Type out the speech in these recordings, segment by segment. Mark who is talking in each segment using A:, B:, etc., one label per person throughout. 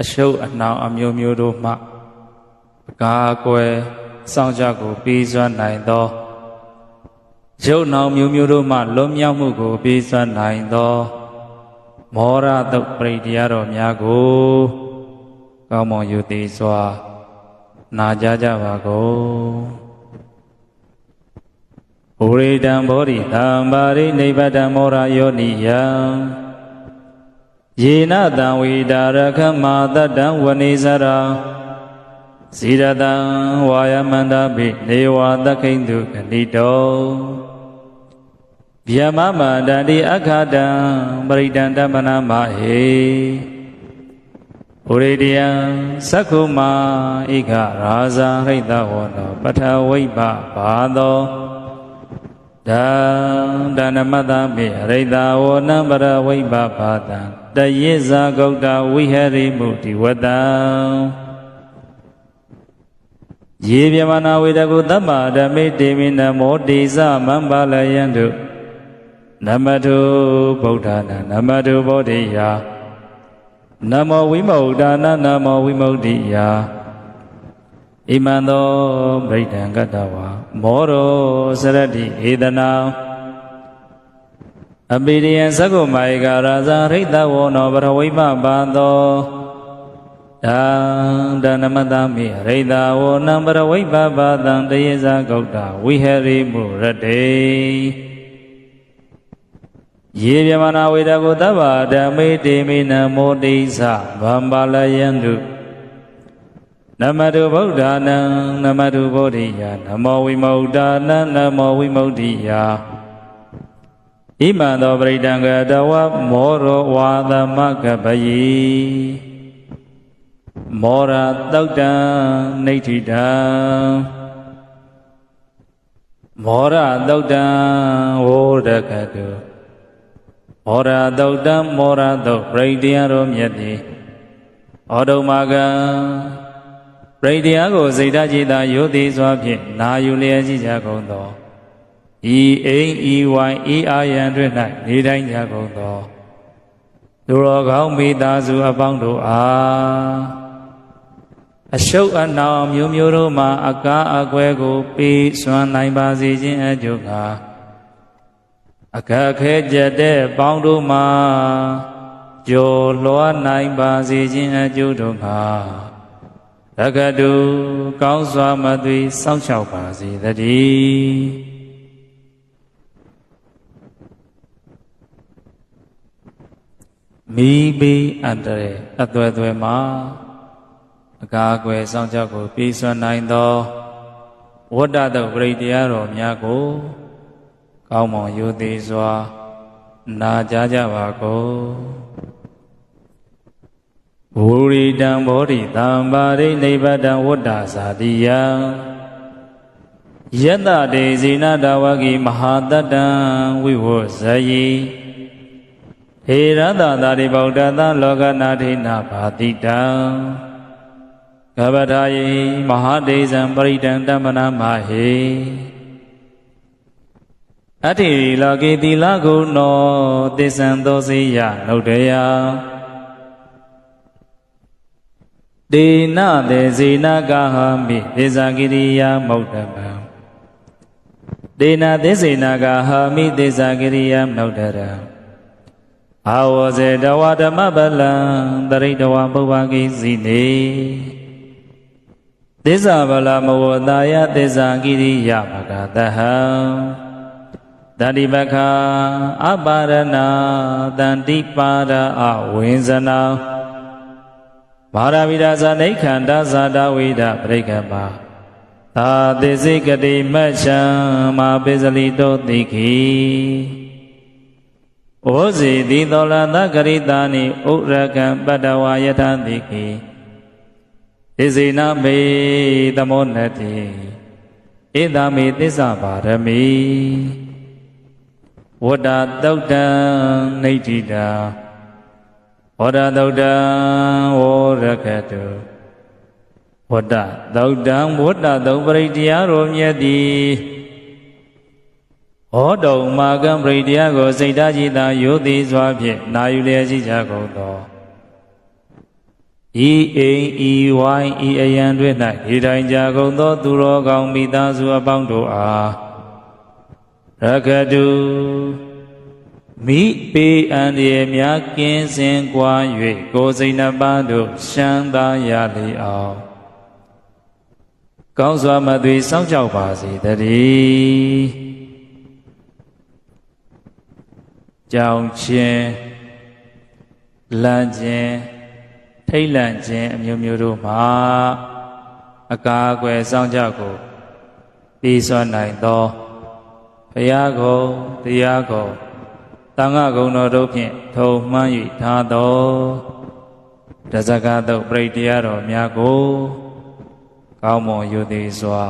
A: အရှုပ်အနှောင်အမျိုးမျိုးတို့မှအကာအကွယ်စောင့်ကြကိုပြီးစွမ်းနိုင်သောရုပ်နှောင်မျိုးမျိုးတို့မှလွတ်မြောက်မှုကိုပြီးစွမ်းနိုင်သော မောရတုတ်ပရိတရားတော်များကိုကောင်းမွန်ယူသည်စွာနာကြားကြပါကုန်ဘုရိတံဘောဓိတံပါရိနိဗ္ဗတံမောရယောနိယံ ယေနတံဝိတာရခမာတတံဝနေစရာဇိရတံဝါယမန္တပိနေဝသခိန္တုကဏိတောဗျမမန္တတိအခါတံပရိတံတမနာမဟေဘုရိတယံသက္ခုမာဣခရာဇာဟိတဝနောပထဝိပဘာသောဒံဒနမတ္တမေရိတဝနံပရဝိပဘာတံ တယေဇာဂௌတဝိဟရိမုတိဝတံယေပြမနာဝေတကုတမ္မာဓမေတေမိနမောတိသမံပါလယံတုနမတုဗုဒ္ဓနာနမတုဗောဓိယာနမောဝိမု ക്ത နာနမောဝိမု ക്തി ယာဣမံသောဗိဒံကတ္တဝါမောရောစရတိဧတနာ အပိရိယသက္ကုမာယကာရာဇာရိတဝောနောပရဝိမပါသောဒါဒနမတမိရိတဝောနံပရဝိပပါတံတယေဇဂௌတဝိဟရိမုရတေယေဗျမနာဝေဒကိုသဗ္ဗဓမ္မေတိမိနမောတိသဗမ္ပါလယန္တုနမတုဗုဒ္ဓနာနမတုဗောဓိယနမောဝိမု க்ta နနမောဝိမု க்ti ယာ ဣမံသောပရိတံကတဝမောရောဝါသမကပယီမောရတုတ်တံနေဋ္ဌိတံမောရတုတ်တံဝောရကတုမောရတုတ်တံမောရတုတ်ပရိတရားတော်မြတ်တိဩဒုမကံပရိတရားကိုစိတ်ဓာတ်จิตာယုတိစွာဖြင့်နာယူလျက်ရှိကြကုန်သော ဤအိမ်ဤဝိုင်းဤအာယံတွင်၌နေတိုင်းကြကုန်သောသူတော်ကောင်းမိသားစုအပေါင်းတို့အားအရှုပ်အနှောင်မျိုးမျိုးတို့မှအကားအကွယ်ကိုပေးစွမ်းနိုင်ပါစေခြင်းအကျိုးကားအခက်ခဲကြတဲ့ပေါင်းတို့မှာကြော်လွှားနိုင်ပါစေခြင်းအကျိုးတို့ကားတက္ကတုကောင်းစွာမသွေစောင့်ရှောက်ပါစေတည်း မိဘအန္တရာယ်အသွယ်သွယ်မှာအကာအကွယ်စောင့်ကြောက်ကိုပြီးစွမ်းနိုင်သောဝတ္တတုပရိတရားတော်များကို ကောင်းမွန်ရိုသေစွာ နာကြားကြပါကုန်ဘူရိတံဘောဓိတံပါရိနိဗ္ဗတံဝတ္တဇာတိယံယတတေဇိနာတဝဂိမဟာတတံဝိဝဇယိ ဟေရတသာရိဗုဒ္ဓသလောကနာထိနာဘာတိတံကဗထာယိမဟာဒေဇံပရိတံတမနာမဟေအတ္တိလောကေတိလကုနောသစ္ဆံသောစေယနုဒယဒေနတေဇေနကဟမိဒေဇာကိရိယာမௌတမံဒေနသေစေနကဟာမိသေဇာကိရိယာမௌတရံ အာဝဇေတဝဓမ္မပလံတရိတဝပုဗ္ဗကိစီနေသစ္စာဗလာမဝတာယသစ္စာကိရိယမကတဟံတတိပခာအပါရဏတန္တိပါရအဝိဇနာမာရဝိဒဇာနိခန္ဓဇာတဝိဒပရိကမသာသေစိကတိမတ်ချံမာပိစလိတောတိခိ ဩဇေတိသောလသကရိတာနိဥရကံပတ္တဝါယထာတိကိဣဇေနမေသမောနတိဧတမေသစ္စာပါရမိဝတ္တသုတ်တံနေဋ္ဌိတာဝရသုတ်တံဝရကတုဝတ္တသုတ်တံဝတ္တသုပရိတရားတော်မြတ်သည် ဟောတုံမာကံပရိတရားကိုစိတ်ဓာတ်ကြည်သာယုသိစွာဖြင့်နာယူလျက်ရှိကြကုန်သောဤအိမ်ဤဝိုင်းဤအယံတွင်၌ဒီတိုင်းကြကုန်သော သူတော်ကောင်းမိသားစုအပေါင်းတို့အားရကတုမိပေအန္တရာယ်များကင်းစင်ကွာ၍ကိုယ်စိတ်နှပါတို့ရှမ်းသာရလေအောင်ကောင်းစွာမသွေစောင့်ကြောက်ပါစေတည်း ကြောင်ချင်းလမ်းချင်းထိတ်လန့်ခြင်းအမျိုးမျိုးတို့မှာအကာအကွယ်စောင့်ကြကိုပြီးစွမ်းနိုင်သောဘုရားကုံတရားကုံတန်ခါကုံတော်တို့ဖြင့်ထုံမှန်း၍ထားသောတဇကတုတ်ပြိတ္တရားတော်များကိုကောင်းမွန်ယူသည်စွာ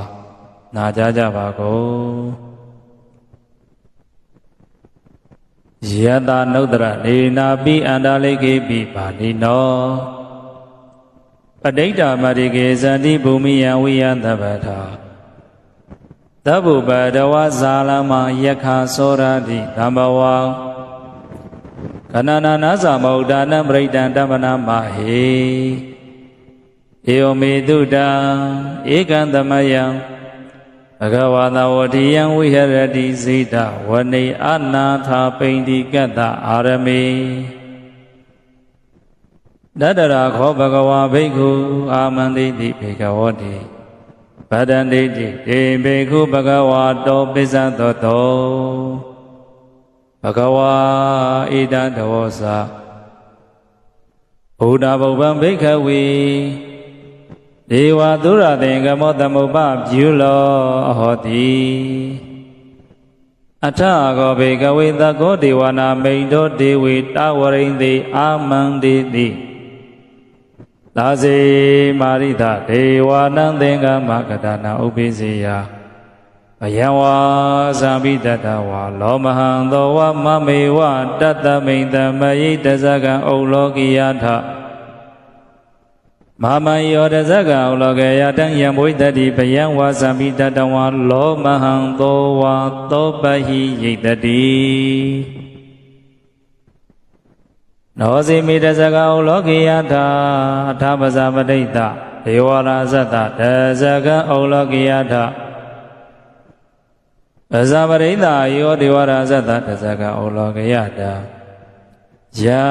A: နာကြားကြပါကုန် ယတနုဒ္ဒရနေနာပိအန္တလိကေပိပါဏိနောပဋိဋ္ဌာမရိကေဇန္တိဘူမိယံဝိယံသဗ္ဗထာသဗ္ဗုပတဝဇာလမယက္ခသောရတိဓမ္မဝံကနနာနာသမௌဒါနပရိဒံတမ္ပနာမဟေဧဝမေတုတံဧကံသမယံ ဘဂဝါသဝတိယံဝိဟရတိဇိတဝနေအနာထာပိန္တိကတ္တအာရမေတတရာခောဘဂဝါဘိက္ခုအာမန္တိတိဘေကဝတိဗဒန္တိတိဒေဘေခုဘဂဝါတောပိစ္ဆသောတောဘဂဝါဣဒံတဝောစာဘုဒ္ဓဘုဗ္ဗံဘိက္ခဝေ ဒေဝသုရသင်္ကမောသမုပ္ပပြုလောဟောတိအထကောဘေကဝေသကောဒေဝနာမိန်တောဒေဝေတာဝရိန်တိအာမန္တိတိသာစေမာရိသဒေဝနံသင်္ကမကတနာဥပိစေယအယံဝါဇာပိတတဝါလောမဟံသောဝမမေဝတတမိန်တမယိတဇကံဩလောကိယထ မမယောတဇကံဩလောကေယတံယံဘွိတတိပယံဝါဇာပိတတဝါလောမဟံသောဝါသောပဟိယိတတိနောစီမိတဇကံဩလောကိယထအထာပဇာပဋိတဒေဝရာဇတတဇကံဩလောကိယထပဇာပရိသယောဒေဝရာဇတတဇကဩလောကယတာ ယံ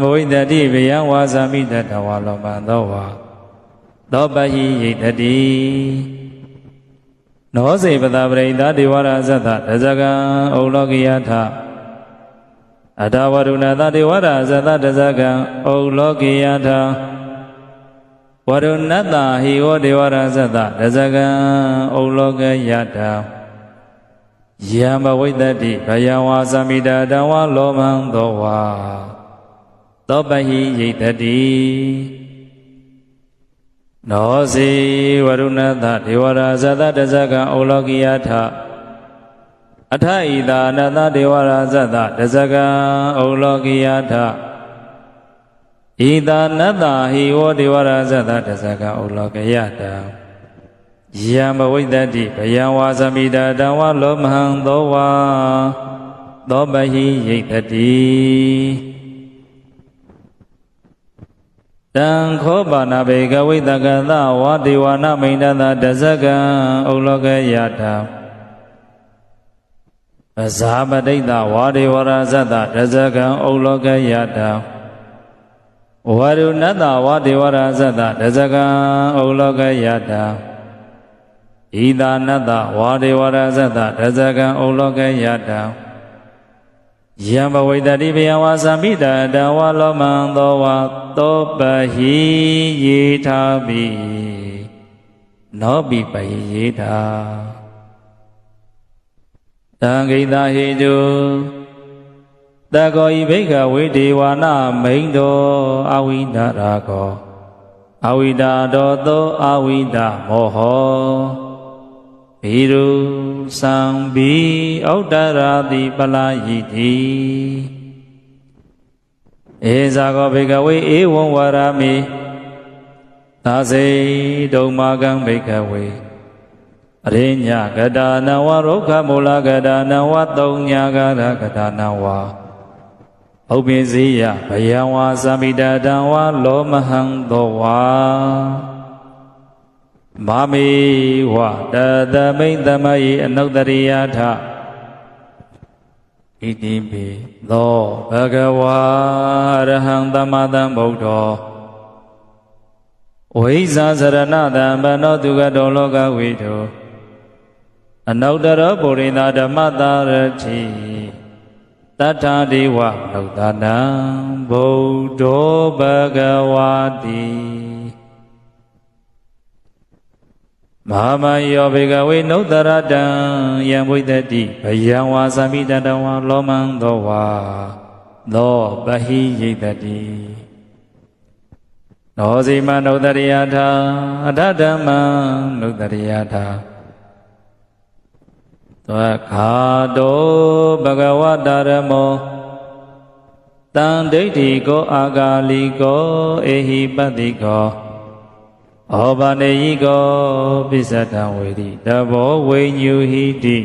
A: ဘဝိတတိဗယံဝါဇာမိတတဝါလောမံသောဝါသောပဟိယိတတိနောစေပတာပရိသဒေဝရာဇတတဇကံဩလောကယထအတဝရုဏသဒေဝရာဇတတဇကံဩလောကယထဝရုဏတဟိဝဒေဝရာဇတတဇကံဩလောကယထ ယံဘဝိတ္တိဘယံဝါသမိတာတံဝါလောမံသောဝါသောပဟိယိတတိနောစီဝရုဏသဒေဝရာဇတတဇကံဩလောကိယထအထဣတာနတဒေဝရာဇတတဇကံဩလောကိယထဣတာနတဟိဝဒေဝရာဇတတဇကံဩလောကိယတံ ယံဘဝိတ္တိဘယံဝါသမိတာတံဝလောမဟံသောဝါသောပဟိယိတတိတံခောပါဏဘေကဝိတကသဝါဒေဝနာမိန်တသတဇကံဩလောကယတာအဇာပတိတဝါဒေဝရဇတတဇကံဩလောကယတာဝရုဏတဝါဒေဝရဇတတဇကံဩလောကယတာ ဣဒာနတဝါဒေဝရဇတတဇကံဩလောကယတံယံဘဝိတတိဘယဝါသမိတတဝါလောမံသောဝါသောပဟိယေထာပိနောပိပယယေထာတံဂိတာဟေတုတကောဤဘိကဝေဒေဝနာမိန်တောအဝိဒရာကောအဝိဒါတောသောအဝိဒမောဟော ဘီရုသံဘီဩတ္တရာတိပလာယိတိဧဇာကောဘေကဝေဧဝံဝရမိသာစေဒုံမာကံဘေကဝေအရိညာကတာနဝရုခမူလကတာနဝသုံးညာကရကတာနဝဥပ္ပင်စီယဘယံဝါသမိတတံဝါလောမဟံသောဝါ မာမေဝတသမိန်သမယိအနုတ္တရိယထဣတိပိသောဘဂဝါအရဟံသမ္မာသမ္ဗုဒ္ဓောဝိဇာစရဏတံဗနောတုကတောလောကဝိတောအနုတ္တရပုရိသဓမ္မတာရတိတထာဒေဝနုဿနံဗုဒ္ဓောဘဂဝါတိ မဟာမယောဘေကဝေနုဿရတံယံဝိတတိဘယံဝါသမိတတဝါလောမံသောဝါသောပဟိယိတတိနောဇိမနုဿရိယထာအထဓမ္မနုဿရိယထာသဝခာတောဘဂဝတာရမောတံဒိဋ္ဌိကောအာဂါလိကောအေဟိပတ္တိကော ဩဘာနေယိကောပိစ္ဆတံဝေတိတဘောဝိညူဟိတိ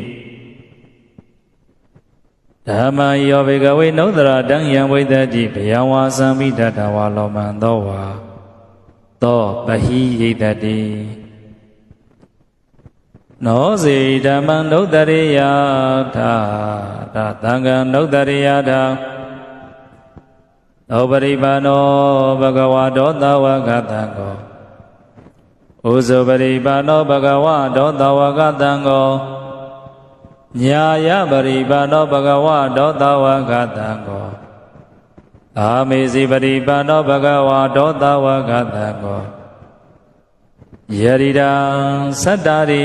A: ဓမ္မယောဘေကဝေနုဒရတံယံဝိတတိဘယံဝါသံမိတတဝါလောမံသောဝါသောပဟိယိတတိနောစေဓမ္မံဒုတ္တရိယထာသာသံဃံဒုတ္တရိယထာသောပရိပါဏောဘဂဝါဒောသဝကတံကော ဥဇုပရိပါဏောဘဂဝါဒောသဝကတံကောညာယပရိပါဏောဘဂဝါဒောသဝကတံကောအာမေစီပရိပါဏောဘဂဝါဒောသဝကတံကောယရိဒံသတ္တာရိ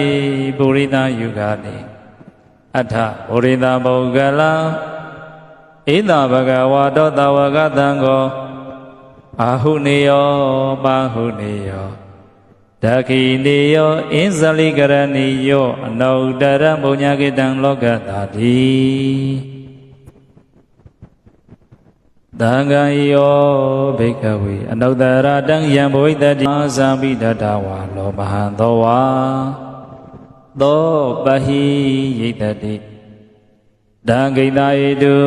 A: ပုရိသယုဂာနိအထပုရိသဘုဂလံဣဒဘဂဝါတောတဝကတံကိုအာဟုနေယောပါဟုနေယော ဒခိနေယောအင်းဇလိကရဏီယောအနုတ္တရဘုံညာကိတံလောကတာတိသံဃာယောဘိကဝေအနုတ္တရတံယံဘဝိတတိအာဇာပိတတဝါလောမဟံသောဝါသောပဟိယိတတိဒံဂိတာယေတု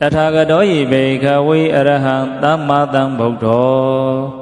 A: တထာဂတောယိဘေခဝေအရဟံသမ္မာသမ္ဗုဒ္ဓော